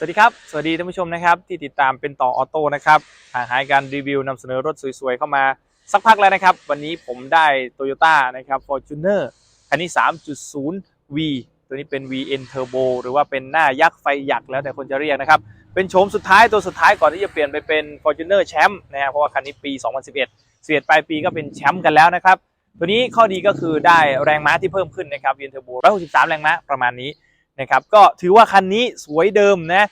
สวัสดีครับ สวัสดีท่านผู้ชมนะครับ ที่ติดตามเป็นต่อออโต้นะครับห่างหายการรีวิวนำเสนอรถสวยๆ เข้ามาสักพักแล้วนะครับ วันนี้ผมได้ Toyota นะครับ Fortuner คันนี้ 3.0V ตัวนี้เป็น VN Turbo หรือว่าเป็นหน้ายักษ์ไฟหยักแล้วแต่คนจะเรียกนะครับ เป็นโฉมสุดท้ายตัวสุดท้ายก่อนที่จะเปลี่ยนไปเป็น Fortuner แชมป์นะครับเพราะว่าคันนี้ปี 2011 11ปลายปีก็เป็นแชมป์กันแล้วนะครับ ตัวนี้ข้อดีก็คือได้แรงม้าที่เพิ่มขึ้นนะครับ VN Turbo 163 แรงม้าประมาณนี้ นะครับก็ถือว่าคันนี้สวยเดิมนะ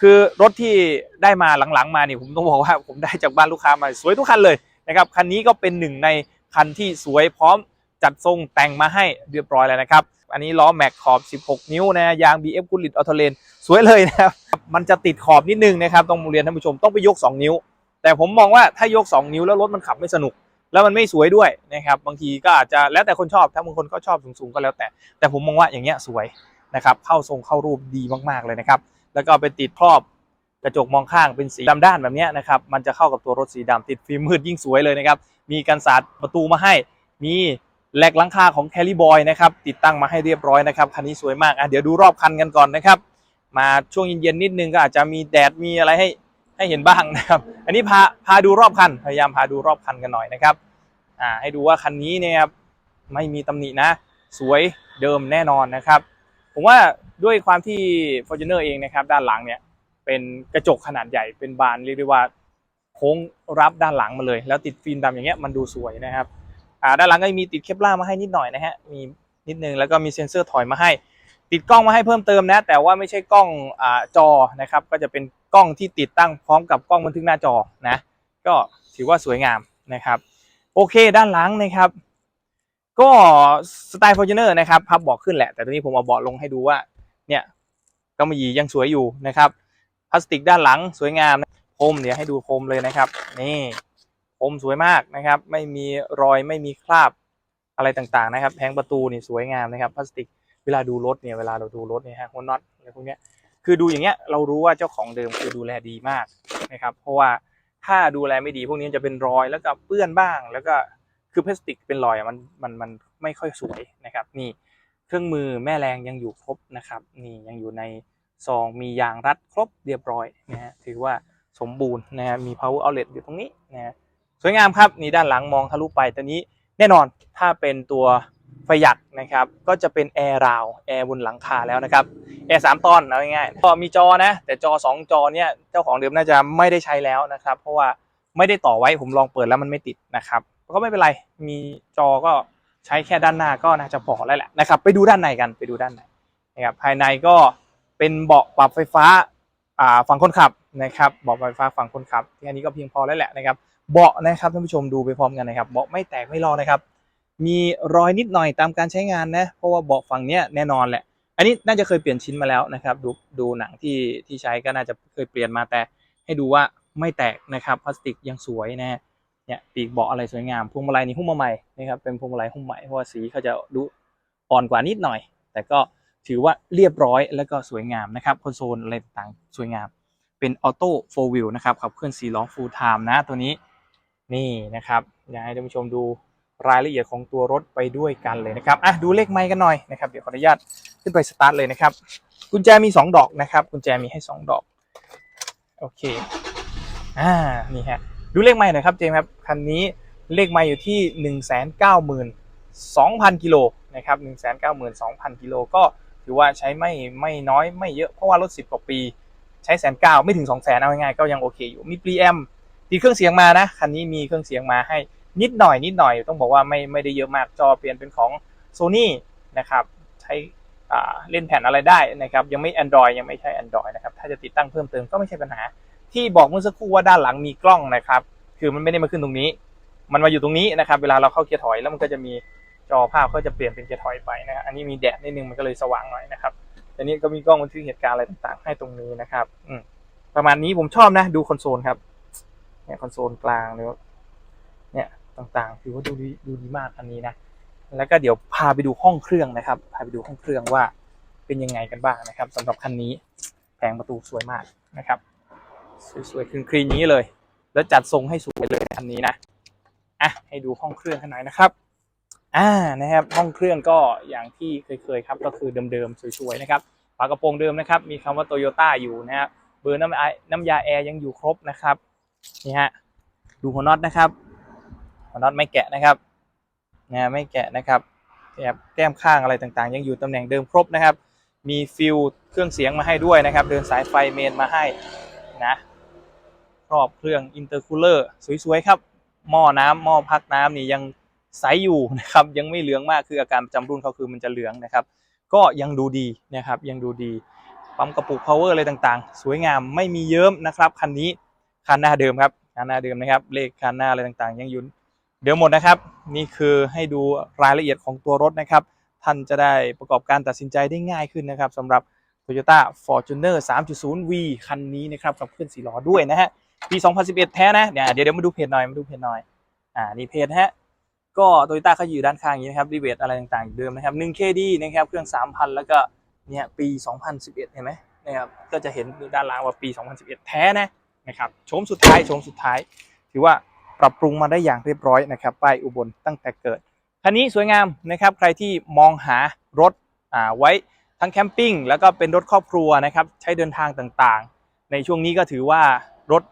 คือรถที่ได้มาหลังๆ มาเนี่ยผมต้องบอกว่าผมได้จากบ้านลูกค้ามาสวยทุกคันเลยนะครับคันนี้ก็เป็นหนึ่งในคันที่สวยพร้อมจัดทรงแต่งมาให้เรียบร้อยแล้วนะครับ อันนี้ล้อแม็กขอบ 16 นิ้วนะยาง BF กุลิตออโตเลนสวยเลยนะครับ มันจะติดขอบนิดนึงนะครับต้องเรียนท่านผู้ชมต้องไปยก 2 นิ้ว แต่ผมมองว่าถ้ายก 2 นิ้วแล้วรถมันขับไม่สนุก แล้วมันไม่สวยด้วยนะครับบางทีก็อาจจะแล้วแต่คนชอบถ้าบางคนก็ชอบสูงๆก็แล้วแต่ แต่ผมมองว่าอย่างเงี้ยสวย นะครับเข้าทรงเข้ารูปดีมากๆเลยนะครับ แล้วก็ไปติดครอบกระจกมองข้างเป็นสีดำด้านแบบนี้นะครับ มันจะเข้ากับตัวรถสีดำติดฟิล์มมืดยิ่งสวยเลยนะครับ มีกันสาดประตูมาให้ มีแหลกหลังคาของแคล r บอยนะครับ ติดตั้งมาให้เรียบร้อยนะครับ คันนี้สวยมากอะเดี๋ยวดูรอบคันกันก่อนนะครับ มาช่วงเย็นๆนิดนึงก็อาจจะมีแดดมีอะไรให้ให้เห็นบ้างนะครับ อันนี้พาพาดูรอบคัน พยายามพาดูรอบคันกันหน่อยนะครับอ่าให้ดูว่าคันนี้เนี่ยครับไม่มีตำหนินะ สวยเดิมแน่นอนนะครับ ผมว่าด้วยความที่ Fortuner เองนะครับด้านหลังเนี่ยเป็นกระจกขนาดใหญ่เป็นบานเรียกได้ว่าโค้งรับด้านหลังมาเลย แล้วติดฟิล์มดำอย่างเงี้ยมันดูสวยนะครับอ่าด้านหลังก็มีติดเคปล่ามาให้นิดหน่อยนะฮะมีนิดนึงแล้วก็มีเซ็นเซอร์ถอยมาให้ ติดกล้องมาให้เพิ่มเติมนะ แต่ว่าไม่ใช่กล้องอ่าจอนะครับก็จะเป็นกล้องที่ติดตั้งพร้อมกับกล้องบันทึกหน้าจอนะก็ถือว่าสวยงามนะครับ โอเคด้านหลังนะครับ ก็สไตล์ Fortuner นะครับพับเบาะขึ้นแหละแต่ตอนนี้ผมเอาเบาะลงให้ดูว่าเนี่ยกำมะหยี่ยังสวยอยู่นะครับพลาสติกด้านหลังสวยงามนะพรมเดี๋ยวให้ดูพรมเลยนะครับ นี่พรมสวยมากนะครับ ไม่มีรอยไม่มีคราบอะไรต่างๆนะครับแผงประตูนี่สวยงามนะครับพลาสติกเวลาดูรถเนี่ยเวลาเราดูรถเนี่ยฮะหัวน็อตอะไรพวกเนี้ยคือดูอย่างเงี้ยเรารู้ว่าเจ้าของเดิมคือดูแลดีมากนะครับ เพราะว่าถ้าดูแลไม่ดีพวกนี้จะเป็นรอยแล้วก็เปื้อนบ้างแล้วก็ คือพลาสติกเป็นรอยมันมันมันไม่ค่อยสวยนะครับนี่เครื่องมือแม่แรงยังอยู่ครบนะครับนี่ยังอยู่ในซองมียางรัดครบเรียบร้อยนะฮะถือว่าสมบูรณ์นะฮะมี power outlet อยู่ตรงนี้นะฮะสวยงามครับนี่ด้านหลังมองทะลุไปตอนนี้แน่นอนถ้าเป็นตัวไฟหยักนะครับก็จะเป็นแอร์ราวแอร์บนหลังคาแล้วนะครับแอร์สามตอนเอาง่ายๆก็มีจอนะแต่จอ 2 จอเนี่ยเจ้าของเดิมน่าจะไม่ได้ใช้แล้วนะครับ เพราะว่าไม่ได้ต่อไว้ผมลองเปิดแล้วมันไม่ติดนะครับ ก็ไม่เป็นไร มีจอก็ใช้แค่ด้านหน้าก็น่าจะพอแล้วแหละนะครับ ไปดูด้านในกันไปดูด้านในนะครับภายในก็เป็นเบาะปรับไฟฟ้าอ่าฝั่งคนขับนะครับเบาะไฟฟ้าฝั่งคนขับที่อันนี้ก็เพียงพอแล้วแหละนะครับเบาะนะครับท่านผู้ชมดูไปพร้อมกันนะครับเบาะไม่แตกไม่ลอนะครับ มีรอยนิดหน่อยตามการใช้งานนะเพราะว่าเบาะฝั่งเนี้ยแน่นอนแหละ อันนี้น่าจะเคยเปลี่ยนชิ้นมาแล้วนะครับดูดูหนังที่ที่ใช้ก็น่าจะเคยเปลี่ยนมาแต่ให้ดูว่าไม่แตกนะครับพลาสติกยังสวยนะฮะ เนี่ยปีกเบาะอะไรสวยงามพวงมาลัยนี่หุ้มมาใหม่นะครับเป็นพวงมาลัยหุ้มใหม่เพราะว่าสีเขาจะดูอ่อนกว่านิดหน่อย แต่ก็ถือว่าเรียบร้อยแล้วก็สวยงามนะครับคอนโซลอะไรต่างสวยงาม เป็นออโต้โฟวิลนะครับขับเคลื่อน4ล้อ full time นะตัวนี้นี่นะครับอยากให้ท่านผู้ชมดูรายละเอียดของตัวรถไปด้วยกันเลยนะครับอะดูเลขไมค์กันหน่อยนะครับเดี๋ยวขออนุญาตขึ้นไปสตาร์ทเลยนะครับ กุญแจมี 2 ดอกนะครับ กุญแจมีให้ 2 ดอก โอเค อ่า นี่ฮะ ดูเลขไมค์หน่อยครับเจมส์ครับคันนี้เลขไมค์อยู่ที่ 192,000กิโลนะครับ192,000กิโลก็ถือว่าใช้ไม่ไม่น้อยไม่เยอะเพราะว่ารถ 10 กว่าปี ใช้แสนเก้าไม่ถึง 2 0 0แสนเอาง่ายๆก็ยังโอเคอยู่มีปรีแอมติดเครื่องเสียงมานะคันนี้มีเครื่องเสียงมาให้นิดหน่อยนิดหน่อยต้องบอกว่าไม่ไม่ได้เยอะมากจอเปลี่ยนเป็นของ Sony นะครับใช้เล่นแผ่นอะไรได้นะครับยังไม่ Android ยังไม่ใช่ Android นะครับถ้าจะติดตั้งเพิ่มเติมก็ไม่ใช่ปัญหา ที่บอกเมื่อสักครู่ว่าด้านหลังมีกล้องนะครับ คือมันไม่ได้มาขึ้นตรงนี้ มันมาอยู่ตรงนี้นะครับ เวลาเราเข้าเกียร์ถอยแล้วมันก็จะมีจอภาพก็จะเปลี่ยนเป็นเกียร์ถอยไปนะอันนี้มีแดดนิดนึงมันก็เลยสว่างหน่อยนะครับแต่นี้ก็มีกล้องบันทึกเหตุการณ์อะไรต่างๆ ให้ตรงนี้นะครับอืประมาณนี้ผมชอบนะ ดูคอนโซลครับเนี่ยคอนโซลกลางเนี่ยเนี่ยต่างๆถือว่าดูดีดูดีมากอันนี้นะแล้วก็เดี๋ยวพาไปดูห้องเครื่องนะครับ พาไปดูห้องเครื่องว่าเป็นยังไงกันบ้างนะครับสำหรับคันนี้แผงประตูสวยมากนะครับ สวยๆคลีนๆอย่างนี้เลย แล้วจัดทรงให้สวยเลยคันนี้นะอะให้ดูห้องเครื่องกันหน่อยนะครับอ่านะครับห้องเครื่องก็อย่างที่เคยๆครับก็คือเดิมๆสวยๆนะครับฝากระโปรงเดิมนะครับ มีคำว่าโตโยต้าอยู่นะฮะเบอร์น้ำน้ำยาแอร์ยังอยู่ครบนะครับนี่ฮะดูหัวน็อตนะครับหัวน็อตไม่แกะนะครับนะไม่แกะนะครับแอบแก้มข้างอะไรต่างๆ ยังอยู่ตำแหน่งเดิมครบนะครับ มีฟิลเครื่องเสียงมาให้ด้วยนะครับ เดินสายไฟเมนมาให้นะ ครอบเครื่องอินเตอร์คูลเลอร์สวยๆครับ หม้อน้ำหม้อพักน้ำนี่ยังใสอยู่นะครับยังไม่เหลืองมากคืออาการประจำรุ่นเขาคือมันจะเหลืองนะครับ ก็ยังดูดีนะครับยังดูดีปั๊มกระปุก power อะไรต่างๆ สวยงามไม่มีเยิ้มนะครับคันนี้คันหน้าเดิมครับคันหน้าเดิมนะครับ เลขคันหน้าอะไรต่างๆ ยังอยู่เดิมหมดนะครับ นี่คือให้ดูรายละเอียดของตัวรถนะครับ ท่านจะได้ประกอบการตัดสินใจได้ง่ายขึ้นนะครับสำหรับ Toyota Fortuner 3.0V คันนี้นะครับกับเครื่องสีล้อด้วยนะฮะ ปี 2011 แท้นะเนี่ยเดี๋ยวเดี๋ยวมาดูเพจหน่อยมาดูเพจหน่อยอ่านี่เพจฮะก็โตโยต้าเขาอยู่ด้านข้างอย่างนี้นะครับรีเวทอะไรต่างๆอยู่เดิมนะครับ 1KD นะครับเครื่อง 3,000 แล้วก็เนี่ยปี 2011 เห็นไหมนะครับก็จะเห็นด้านล่างว่าปี 2011 แท้นะนะครับโฉมสุดท้ายโฉมสุดท้าย ถือว่าปรับปรุงมาได้อย่างเรียบร้อยนะครับป้ายอุบลตั้งแต่เกิดคันนี้สวยงามนะครับใครที่มองหารถอ่าไว้ทั้งแคมปิ้งแล้วก็เป็นรถครอบครัวนะครับใช้เดินทางต่างๆ ในช่วงนี้ก็ถือว่า รถ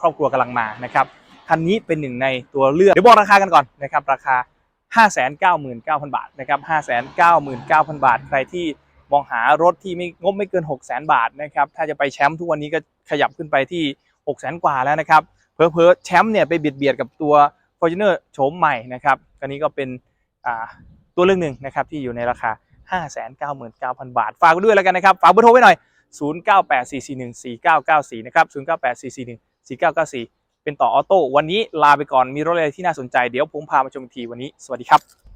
ครอบครัวกำลังมานะครับคันนี้เป็นหนึ่งในตัวเลือกเดี๋ยวบอกราคากันก่อนนะครับราคา 599,000 บาทนะครับ599,000 บาท ใครที่มองหารถที่ไม่งบไม่เกิน 600,000บาทนะครับถ้าจะไปแชมป์ทุกวันนี้ก็ขยับขึ้นไปที่600,000 กว่าแล้วนะครับเพอเพอแชมป์เนี่ยไปเบียดเบียดกับตัว Fortuner โฉมใหม่นะครับคันนี้ก็เป็นตัวเลือกหนึ่งนะครับที่อยู่ในราคา 599,000 บาท ฝากด้วยแล้วกันนะครับ ฝากเบอร์โทรไว้หน่อย 0984414994 นะครับ 0984414994 เป็นต่อออโต้ วันนี้ลาไปก่อน มีรถอะไรที่น่าสนใจ เดี๋ยวผมพามาชมอีกทีวันนี้ สวัสดีครับ